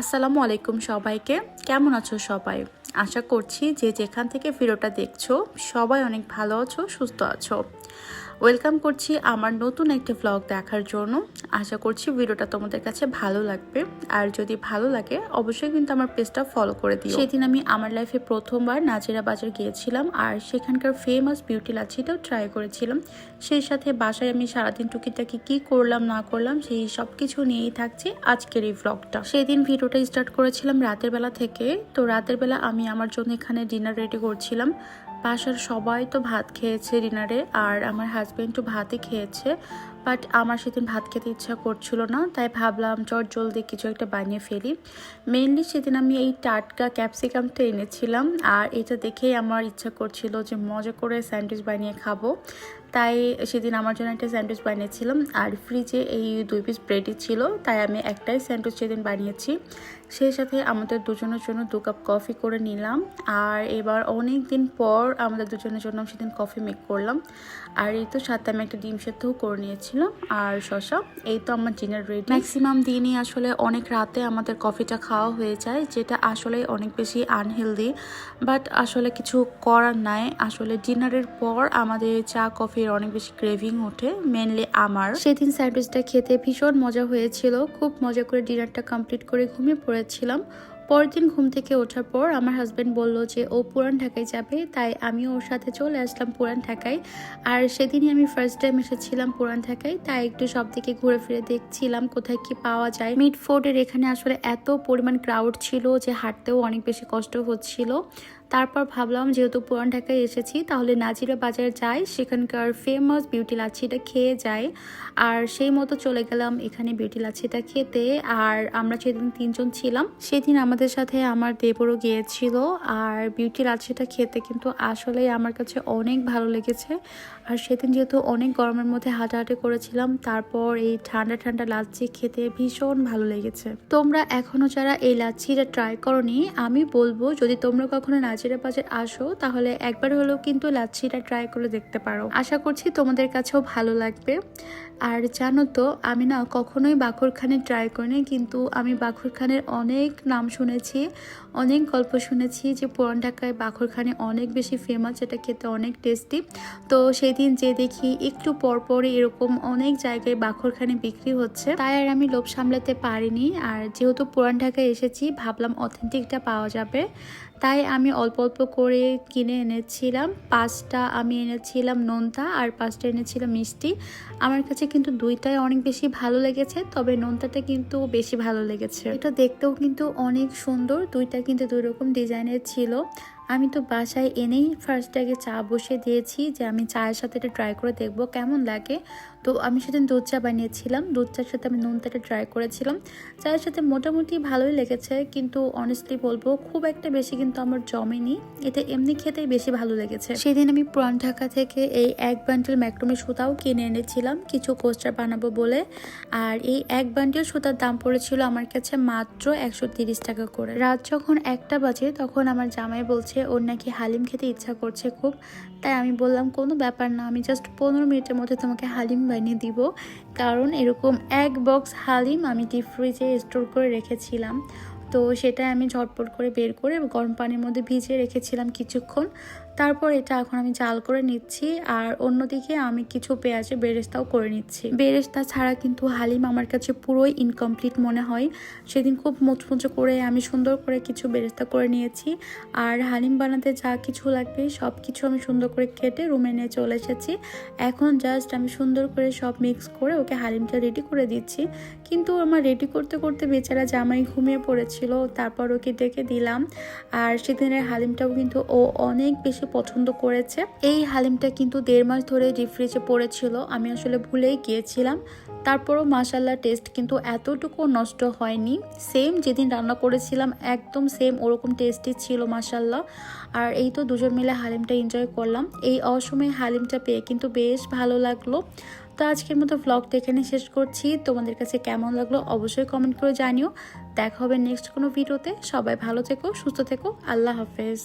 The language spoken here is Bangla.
আসসালামু আলাইকুম সবাইকে। কেমন আছো সবাই? আশা করছি যে যেখান থেকে ভিডিওটা দেখছ, সবাই অনেক ভালো আছো, সুস্থ আছো। ওয়েলকাম করছি আমার নতুন একটি ভ্লগ দেখার জন্য। আশা করছি ভিডিওটা তোমাদের কাছে ভালো লাগবে। আর যদি ভালো লাগে, অবশ্যই কিন্তু আমার পেজটা ফলো করে দিও। সেদিন আমি আমার লাইফে প্রথমবার নাজিরা বাজার গিয়েছিলাম আর সেখানকার ফেমাস বিউটি লাচ্ছিটাও ট্রাই করেছিলাম। সেই সাথে বাসায় আমি সারাদিন টুকিটাকি কি করলাম, না করলাম, সেই সব কিছু নিয়েই থাকছে আজকের এই ভ্লগটা সেদিন ভিডিওটা স্টার্ট করেছিলাম রাতের বেলা থেকে। তো রাতের বেলা আমি আমার জন্য এখানে ডিনার রেডি করছিলাম। বাসার সবাই তো ভাত খেয়েছে ডিনারে আর আমার হাজব্যান্ডও ভাতই খেয়েছে বাট আমার সেদিন ভাত খেতে ইচ্ছা করছিল না, তাই ভাবলাম চট জলদি কিছু একটা বানিয়ে ফেলি। মেনলি সেদিন আমি এই টাটকা ক্যাপসিকামটা এনেছিলাম, আর এটা দেখেই আমার ইচ্ছা করছিল যে মজা করে স্যান্ডউইচ বানিয়ে খাব। তাই সেদিন আমার জন্য একটা স্যান্ডউইচ বানিয়েছিলাম। আর ফ্রিজে এই দুই পিস ব্রেডই ছিল, তাই আমি একটাই স্যান্ডউইচ সেদিন বানিয়েছি। সেই সাথে আমাদের দুজনের জন্য দু কাপ কফি করে নিলাম। আর এবার অনেক দিন পর আমাদের দুজনের জন্য সেদিন কফি মেক করলাম। আর এই তো সাথে আমি একটা ডিম সেদ্ধও করে নিয়েছিলাম। আর শশা এই তো আমার ডিনার রেডি ম্যাক্সিমাম দিনই আসলে অনেক রাতে আমাদের কফিটা খাওয়া হয়ে যায়, যেটা আসলে অনেক বেশি আনহেলদি বাট আসলে কিছু করার নাই। আসলে ডিনারের পর আমাদের চা কফির অনেক বেশি ক্রেভিং ওঠে মেনলি আমার। সেদিন স্যান্ডউইচটা খেতে ভীষণ মজা হয়েছিল। খুব মজা করে ডিনারটা কমপ্লিট করে ঘুমিয়ে পড়েছিলাম। পরের দিন ঘুম থেকে ওঠার পর আমার হাজব্যান্ড বলল যে, ও পুরান ঢাকায় যাবে, তাই আমি ওর সাথে চলে আসলাম পুরান ঢাকায়। আর সেদিনই আমি ফার্স্ট টাইম এসেছিলাম পুরান ঢাকায়, তাই একটু সব দিকে ঘুরে ফিরে দেখছিলাম কোথায় কি পাওয়া যায়। মিড ফোর্ডের এখানে আসলে এত পরিমাণ ক্রাউড ছিল যে, হাঁটতেও অনেক বেশি কষ্ট হচ্ছিল। তারপর ভাবলাম, যেহেতু পুরান ঢাকায় এসেছি, তাহলে নাজিরা বাজার যাই, সেখানকার ফেমাস বিউটি লাচ্ছিটা খেয়ে যাই। আর সেই মতো চলে গেলাম এখানে বিউটি লাচ্ছিটা খেতে। আর আমরা সেদিন তিনজন ছিলাম, সেদিন আমাদের সাথে আমার দেবরও গিয়েছিল আর বিউটি লাচ্ছিটা খেতে কিন্তু আসলেই আমার কাছে অনেক ভালো লেগেছে। আর সেদিন যেহেতু অনেক গরমের মধ্যে হাঁটাহাঁটি করেছিলাম, তারপর এই ঠান্ডা ঠান্ডা লাচ্ছি খেতে ভীষণ ভালো লেগেছে। তোমরা এখনও যারা এই লাচ্ছিটা ট্রাই করনি, আমি বলব যদি তোমরা কখনো নাজিরা বাজার আসো, তাহলে একবার হলেও কিন্তু লাচ্ছিটা ট্রাই করে দেখতে পারো। আশা করছি তোমাদের কাছেও ভালো লাগবে। আর জানো তো, আমি না কখনোই বাখরখানে ট্রাই করিনি, কিন্তু আমি বাখরখানের অনেক নাম শুনেছি, অনেক গল্প শুনেছি যে পুরান ঢাকায় বাখরখানে অনেক বেশি ফেমাস যেটা খেতে অনেক টেস্টি তো সেদিন যে দেখি একটু পরপরই এরকম অনেক জায়গায় বাখরখানে বিক্রি হচ্ছে। তাই আর আমি লোভ সামলাতে পারিনি। আর যেহেতু পুরান ঢাকায় এসেছি, ভাবলাম অথেন্টিকটা পাওয়া যাবে। তাই আমি অল্প অল্প করে কিনে এনেছিলাম। পাঁচটা আমি এনেছিলাম নোনতা আর পাঁচটা এনেছিলাম মিষ্টি। আমার কাছে কিন্তু দুইটাই অনেক বেশি ভালো লেগেছে, তবে নোনতাটা কিন্তু বেশি ভালো লেগেছে। এটা দেখতেও কিন্তু অনেক সুন্দর, দুইটা কিন্তু দুই রকম ডিজাইনের ছিল। আমি তো বাসায় এনেই ফার্স্ট আগে চা বসে দিয়েছি যে আমি চায়ের সাথে এটা ট্রাই করে দেখব কেমন লাগে। তো আমি সেদিন দুধ চা বানিয়েছিলাম, দুধ চার সাথে আমি নুনতাটা ট্রাই করেছিলাম। চায়ের সাথে মোটামুটি ভালোই লেগেছে কিন্তু অনেস্টলি বলব খুব একটা বেশি কিন্তু আমার জমেনি এতে এমনি খেতেই বেশি ভালো লেগেছে। সেদিন আমি পুরান ঢাকা থেকে এই এক বান্ডেল ম্যাক্রোমের সুতাও কিনে এনেছিলাম, কিছু কোস্টার বানাবো বলে। আর এই এক বান্ডেল সুতার দাম পড়েছিল আমার কাছে মাত্র একশো টাকা করে। রাত যখন একটা বাজে তখন আমার জামাই বলছে ওর নাকি হালিম খেতে ইচ্ছা করছে খুব। তাই আমি বললাম, কোনো ব্যাপার না, আমি জাস্ট পনেরো মিনিটের মধ্যে তোমাকে হালিম বানিয়ে দিব। কারণ এরকম এক বক্স হালিম আমি ডিপ ফ্রিজে স্টোর করে রেখেছিলাম। তো সেটা আমি ঝটপট করে বের করে গরম পানির মধ্যে ভিজিয়ে রেখেছিলাম কিছুক্ষণ। তারপর এটা এখন আমি জাল করে নিচ্ছি আর অন্যদিকে আমি কিছু পেঁয়াজে বেরেস্তাও করে নিচ্ছি। বেরেস্তা ছাড়া কিন্তু হালিম আমার কাছে পুরোই ইনকমপ্লিট মনে হয়। সেদিন খুব মুচমুচো করে আমি সুন্দর করে কিছু বেরেস্তা করে নিয়েছি আর হালিম বানাতে যা কিছু লাগবে সব কিছু আমি সুন্দর করে কেটে রুমে নিয়ে চলে এসেছি। এখন জাস্ট আমি সুন্দর করে সব মিক্স করে ওকে হালিমটা রেডি করে দিচ্ছি। কিন্তু আমার রেডি করতে করতে বেচারা জামাই ঘুমিয়ে পড়েছিল তারপর ওকে ডেকে দিলাম। আর সেদিনের হালিমটাও কিন্তু ও অনেক বেশি পছন্দ করেছে। এই হালিমটা কিন্তু দেড় মাস ধরে রিফ্রিজে ফ্রিজে পড়েছিল, আমি আসলে ভুলেই গিয়েছিলাম। তারপরও মাসাল্লাহ টেস্ট কিন্তু এতটুকু নষ্ট হয়নি। সেম যেদিন রান্না করেছিলাম, একদম সেম ওরকম টেস্টই ছিল মাসাল্লাহ আর এই তো দুজন মিলে হালিমটা এনজয় করলাম। এই অসময়ে হালিমটা পেয়ে কিন্তু বেশ ভালো লাগল। তো আজকের মতো ভ্লগটা এখানে শেষ করছি। তোমাদের কাছে কেমন লাগল অবশ্যই কমেন্ট করে জানিও। দেখা হবে নেক্সট কোনো ভিডিওতে সবাই ভালো থেকো, সুস্থ থেকো। আল্লাহ হাফেজ।